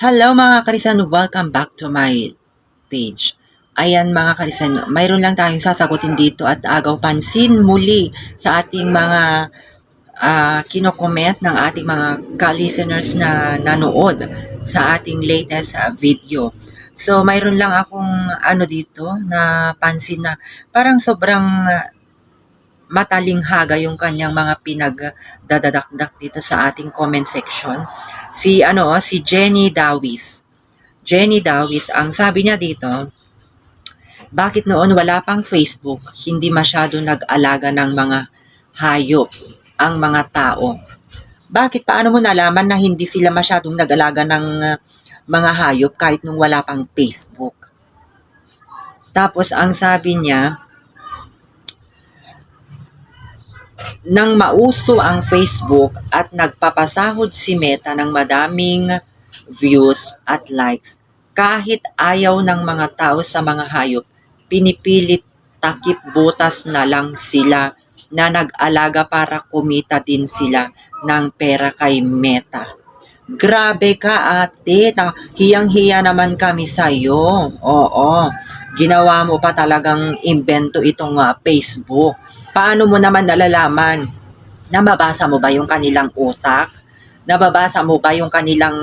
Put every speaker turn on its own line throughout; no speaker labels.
Hello mga karisan, welcome back to my page. Ayan mga karisan, mayroon lang tayong sasagutin dito at agaw pansin muli sa ating mga uh, kinokomment ng ating mga ka-listeners na nanood sa ating latest ah, video. So mayroon lang akong ano dito na pansin na parang sobrang ah, matalinghaga yung kanyang mga pinagdadadakdak dito sa ating comment section. Si ano, si Jenny Dawis. Jenny Dawis, ang sabi niya dito, bakit noon wala pang Facebook, hindi masyado nag-alaga ng mga hayop ang mga tao? Bakit paano mo nalaman na hindi sila masyadong nag-alaga ng uh, mga hayop kahit nung wala pang Facebook? Tapos ang sabi niya, nang mauso ang Facebook at nagpapasahod si Meta ng madaming views at likes, kahit ayaw ng mga tao sa mga hayop, pinipilit takip butas na lang sila na nag-alaga para kumita din sila ng pera kay Meta. Grabe ka ate, hiyang-hiya naman kami sa'yo. Oo, ginawa mo pa talagang invento itong uh, Facebook. Paano mo naman nalalaman? Nababasa mo ba yung kanilang utak? Nababasa mo ba yung kanilang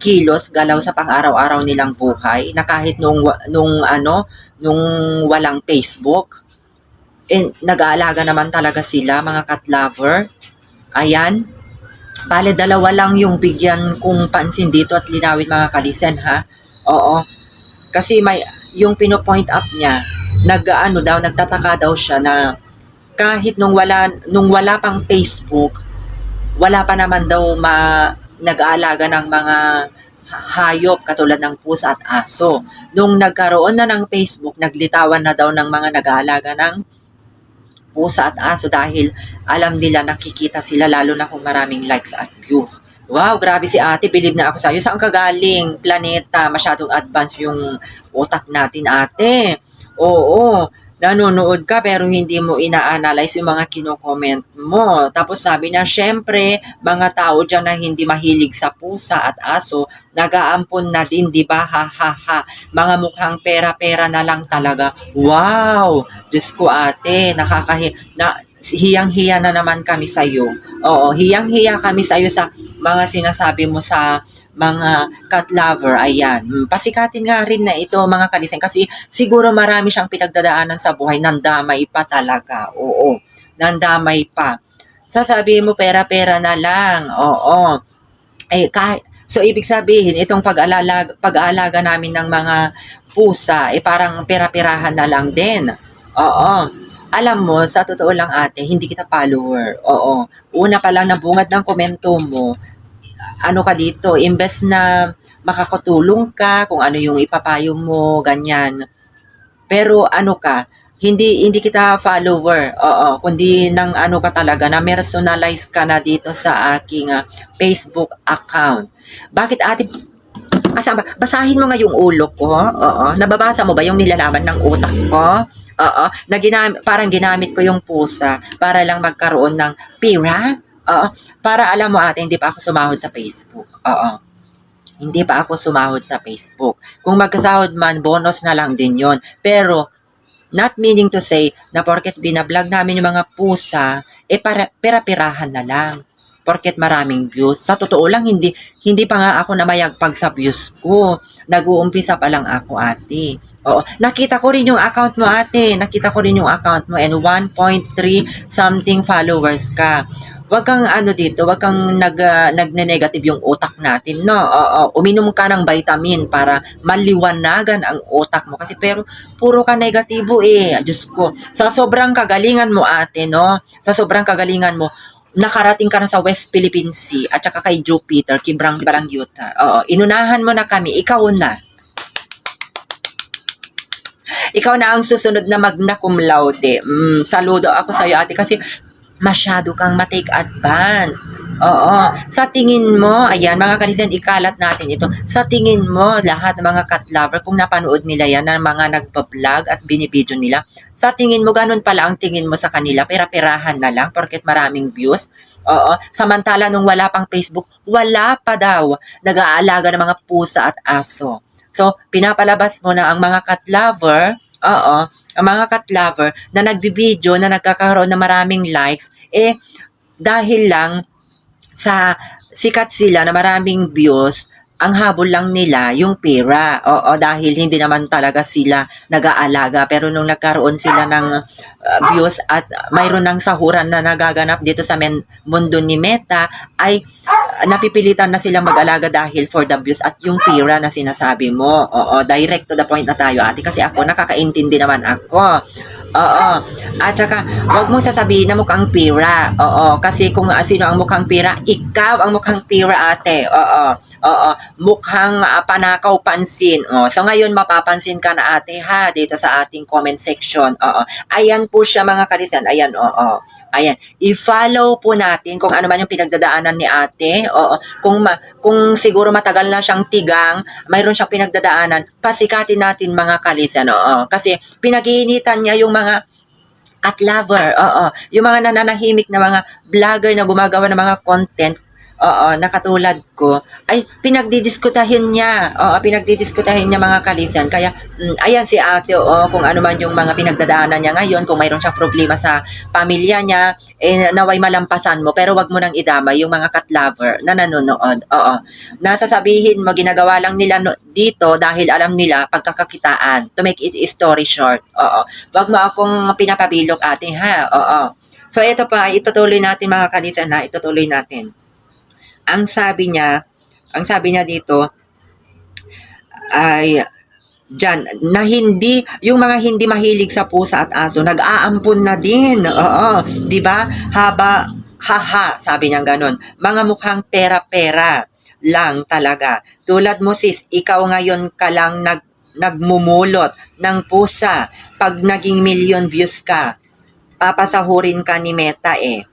kilos galaw sa pang-araw-araw nilang buhay? Na kahit nung nung ano nung walang Facebook? Eh, nag-aalaga naman talaga sila mga cat lover ayan. Bale dalawa lang yung bigyan kong pansin dito at linawin mga kalisen ha? Oo. Kasi may yung pino-point up niya nag-ano daw nagtataka daw siya na kahit nung wala nung wala pang Facebook wala pa naman daw ma nag-aalaga ng mga hayop katulad ng pusa at aso. Nung nagkaroon na ng Facebook, naglitawan na daw ng mga nag-aalaga ng pusa at aso dahil alam nila nakikita sila lalo na kung maraming likes at views. Wow, grabe si ate. Believe na ako sa'yo. Saan ka galing? Planeta. Masyadong advance yung utak natin, ate. Oo nanonood ka pero hindi mo ina-analyze yung mga kino-comment mo. Tapos sabi niya, syempre, mga tao dyan na hindi mahilig sa pusa at aso, nag-aampon na din, di ba? Ha, ha, ha. Mga mukhang pera-pera na lang talaga. Wow! Diyos ko ate, nakakahi... Na, hiyang-hiya na naman kami sa iyo. Oo, hiyang-hiya kami sa iyo sa mga sinasabi mo sa mga cat lover. Ayan. Hmm, pasikatin nga rin na ito mga kalisen kasi siguro marami siyang pinagdadaanan sa buhay. Nandamay pa talaga. Oo. Nandamay pa. Sasabihin mo pera-pera na lang. Oo. Eh, kahit, So, ibig sabihin, itong pag-aalaga, pag-aalaga namin ng mga pusa, eh parang pera-pirahan na lang din. Oo alam mo, sa totoo lang ate, hindi kita follower. Oo. Una pa lang na bungad ng komento mo, ano ka dito, imbes na makakatulong ka kung ano yung ipapayo mo, ganyan. Pero ano ka, hindi hindi kita follower. Oo, kundi nang ano ka talaga na personalize ka na dito sa aking uh, Facebook account. Bakit ate Asa ba? Basahin mo nga yung ulo ko. Oo. Nababasa mo ba yung nilalaman ng utak ko? Oo, na ginamit, parang ginamit ko yung pusa para lang magkaroon ng pira. Oo, para alam mo ate, hindi pa ako sumahod sa Facebook. Oo. Hindi pa ako sumahod sa Facebook. Kung magkasahod man, bonus na lang din yon. Pero, not meaning to say na porket binablog namin yung mga pusa, eh para, pera-pirahan na lang porket maraming views. Sa totoo lang, hindi, hindi pa nga ako namayagpag sa views ko. Nag-uumpisa pa lang ako, ate. Oo. Nakita ko rin yung account mo, ate. Nakita ko rin yung account mo and 1.3 something followers ka. Huwag kang ano dito, huwag kang nag, uh, nagne-negative yung utak natin, no? Oo, uminom ka ng vitamin para maliwanagan ang utak mo. Kasi pero, puro ka negatibo eh. Diyos ko. Sa sobrang kagalingan mo, ate, no? Sa sobrang kagalingan mo, nakarating ka na sa West Philippine Sea at saka kay Jupiter, Kibrang Barangyuta. Oo, inunahan mo na kami, ikaw na. Ikaw na ang susunod na magna cum laude. Mm, saludo ako sa iyo ate kasi masyado kang matake advance. Oo. Sa tingin mo, ayan, mga kalisen, ikalat natin ito. Sa tingin mo, lahat ng mga cat lover, kung napanood nila yan, ng mga nagpa-vlog at binibideo nila, sa tingin mo, ganun pala ang tingin mo sa kanila, pera-perahan na lang, porket maraming views. Oo. Samantala, nung wala pang Facebook, wala pa daw nag-aalaga ng mga pusa at aso. So, pinapalabas mo na ang mga cat lover, oo, ang mga cat lover na nagbibideo, na nagkakaroon ng maraming likes, eh, dahil lang sa sikat sila na maraming views, ang habol lang nila yung pera. Oo, dahil hindi naman talaga sila nag-aalaga. Pero nung nagkaroon sila ng uh, views at mayroon ng sahuran na nagaganap dito sa men- mundo ni Meta, ay uh, napipilitan na silang mag-alaga dahil for the views at yung pera na sinasabi mo. Oo, direct to the point na tayo ate. Kasi ako, nakakaintindi naman ako. Oo. At saka, wag mo sasabihin na mukhang pira. Oo. Kasi kung sino ang mukhang pira, ikaw ang mukhang pira ate. Oo. Oo. Mukhang uh, panakaw pansin. Oo. So ngayon, mapapansin ka na ate ha, dito sa ating comment section. Oo. Ayan po siya mga karisan. Ayan, oo. Ayan. I-follow po natin kung ano man yung pinagdadaanan ni ate. Oo. Kung, ma- kung siguro matagal na siyang tigang, mayroon siyang pinagdadaanan, pasikatin natin mga kalisan. Oo. Kasi pinag-iinitan niya yung mga cat lover. Oo. Yung mga nananahimik na mga vlogger na gumagawa ng mga content Oo, na katulad ko, ay pinagdidiskutahin niya. Oo, pinagdidiskutahin niya mga kalisan. Kaya, mm, ayan si ate, oo, kung ano man yung mga pinagdadaanan niya ngayon, kung mayroon siyang problema sa pamilya niya, eh, naway malampasan mo, pero wag mo nang idamay yung mga cat lover na nanonood. Oo. Nasasabihin mo, ginagawa lang nila no- dito dahil alam nila pagkakakitaan. To make it story short. Oo. Wag mo akong pinapabilok ate, ha? Oo. So, ito pa, itutuloy natin mga kalisan na, itutuloy natin ang sabi niya, ang sabi niya dito ay Diyan, na hindi, yung mga hindi mahilig sa pusa at aso, nag-aampon na din. Oo, di ba? Haba, haha, sabi niya ganun. Mga mukhang pera-pera lang talaga. Tulad mo sis, ikaw ngayon ka lang nag, nagmumulot ng pusa. Pag naging million views ka, papasahurin ka ni Meta eh.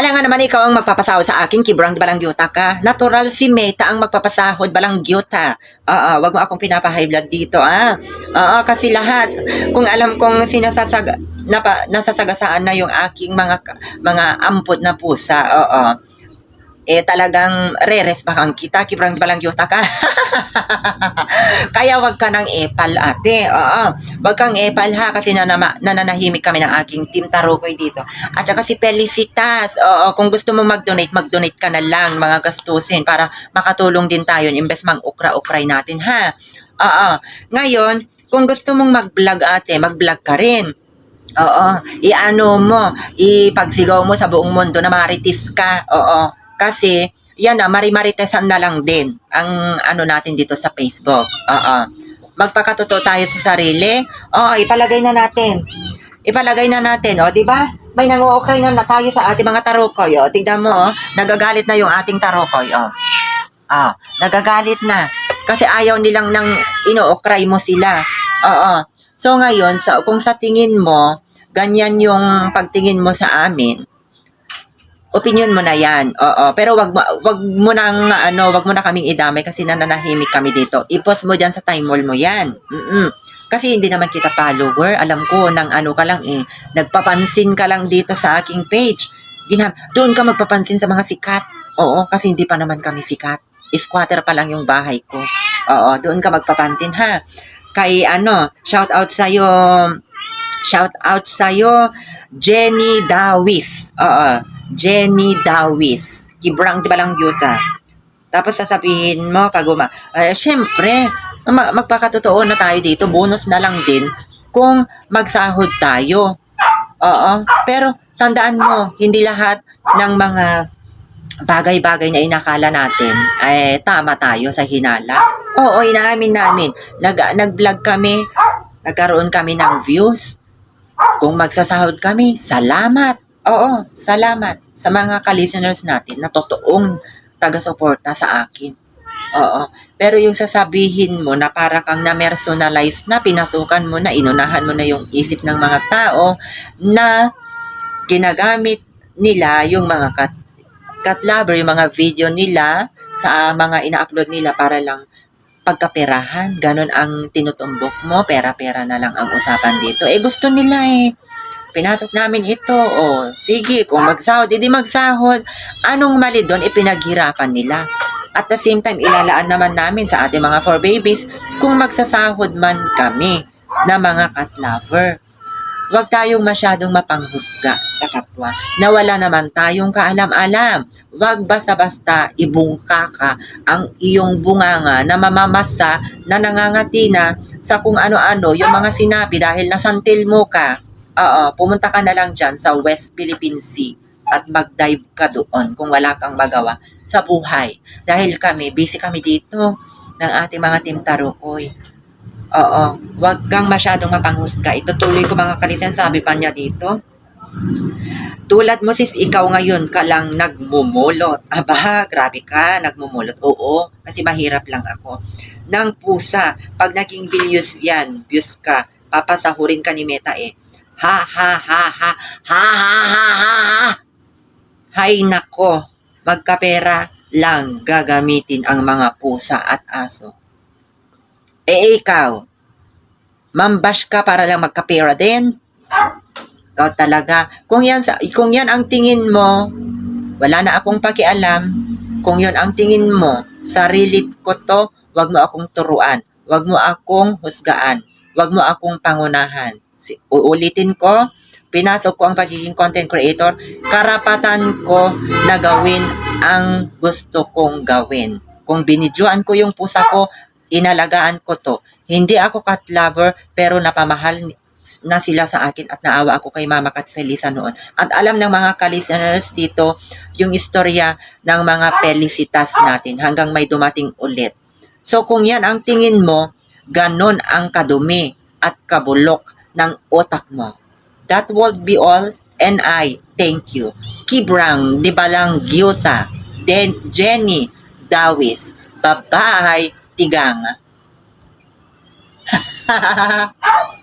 Alam nga naman ikaw ang magpapasahod sa akin, kibrang balang gyuta ka. Natural si Meta ang magpapasahod balang gyuta. Oo, wag mo akong pinapa-high blood dito, ah. Oo, kasi lahat, kung alam kong sinasasag, napa, nasasagasaan na yung aking mga mga ampot na pusa, oo. Eh talagang reres bakang kita, kibrang balang gyuta ka. Kaya wag ka nang epal ate. Oo. Wag kang epal ha kasi nanama, nananahimik kami ng aking team Tarokoy dito. At saka si Felicitas. Oo, kung gusto mo mag-donate, mag-donate ka na lang mga gastusin para makatulong din tayo imbes mang ukra-ukray natin ha. Oo. Ngayon, kung gusto mong mag-vlog ate, mag-vlog ka rin. Oo, iano mo, ipagsigaw mo sa buong mundo na maritis ka. Oo, kasi yan na, marimaritesan na lang din ang ano natin dito sa Facebook. Oo. Magpakatotoo tayo sa sarili. Oo, ipalagay na natin. Ipalagay na natin, o, di ba? May nanguukray na, na tayo sa ating mga tarokoy, o. Tignan mo, o. Nagagalit na yung ating tarokoy, o. Ah, nagagalit na. Kasi ayaw nilang nang inuukray mo sila. Oo. So ngayon, sa, kung sa tingin mo, ganyan yung pagtingin mo sa amin, opinion mo na yan. Oo. Pero wag wag mo nang, ano, wag mo na kaming idamay kasi nananahimik kami dito. I-post mo dyan sa time wall mo yan. Mm-mm. Kasi hindi naman kita follower. Alam ko, nang ano ka lang eh. Nagpapansin ka lang dito sa aking page. Ginam, doon ka magpapansin sa mga sikat. Oo, kasi hindi pa naman kami sikat. Squatter pa lang yung bahay ko. Oo, doon ka magpapansin ha. Kay ano, shout out sa'yo, shout out sa'yo, Jenny Dawis. Oo, Jenny Dawis. Kibrang di ba lang yuta? Tapos sasabihin mo pag uma, eh, syempre, ma- magpakatotoo na tayo dito, bonus na lang din kung magsahod tayo. Oo, pero tandaan mo, hindi lahat ng mga bagay-bagay na inakala natin ay tama tayo sa hinala. Oo, inaamin namin. Nag, nag-vlog kami, nagkaroon kami ng views. Kung magsasahod kami, salamat. Oo, salamat sa mga ka-listeners natin na totoong taga-suporta sa akin. Oo. Pero yung sasabihin mo na para kang na-personalize na, pinasukan mo na, inunahan mo na yung isip ng mga tao na ginagamit nila yung mga cat lover, yung mga video nila sa mga ina-upload nila para lang pagkaperahan. Ganon ang tinutumbok mo, pera-pera na lang ang usapan dito. Eh gusto nila eh. Pinasok namin ito. O, sige, kung magsahod, edi magsahod. Anong mali doon? Ipinaghirapan nila. At the same time, ilalaan naman namin sa ating mga four babies kung magsasahod man kami na mga cat lover. Huwag tayong masyadong mapanghusga sa kapwa na wala naman tayong kaalam-alam. Huwag basta-basta ibungka ka ang iyong bunganga na mamamasa na nangangati na sa kung ano-ano yung mga sinabi dahil nasantil mo ka. Oo, pumunta ka na lang dyan sa West Philippine Sea at mag-dive ka doon kung wala kang magawa sa buhay. Dahil kami, busy kami dito ng ating mga Team Tarukoy. Oo, wag kang masyadong mapanghusga. Itutuloy ko mga kalisen, sabi pa niya dito. Tulad mo sis, ikaw ngayon ka lang nagmumulot. Aba, grabe ka, nagmumulot. Oo, kasi mahirap lang ako. Nang pusa, pag naging views yan, views ka, papasahurin ka ni Meta eh. Ha ha ha ha. Ha ha ha ha ha. Hay nako, magkapera lang gagamitin ang mga pusa at aso. Eh ikaw, mambash ka para lang magkapera din? Ikaw talaga, kung yan, sa, kung yan ang tingin mo, wala na akong pakialam. Kung yon ang tingin mo, sarili ko to, wag mo akong turuan. Wag mo akong husgaan. Wag mo akong pangunahan. Si, uulitin ko, pinasok ko ang pagiging content creator, karapatan ko na gawin ang gusto kong gawin. Kung binidyoan ko yung pusa ko, inalagaan ko to. Hindi ako cat lover, pero napamahal na sila sa akin at naawa ako kay Mama Cat Felisa noon. At alam ng mga ka-listeners dito yung istorya ng mga pelicitas natin hanggang may dumating ulit. So kung yan ang tingin mo, ganon ang kadumi at kabulok ng utak mo. That would be all and I thank you. Kibrang Dibalang Gyuta, Den Jenny Dawis, Bye-bye, Tigang.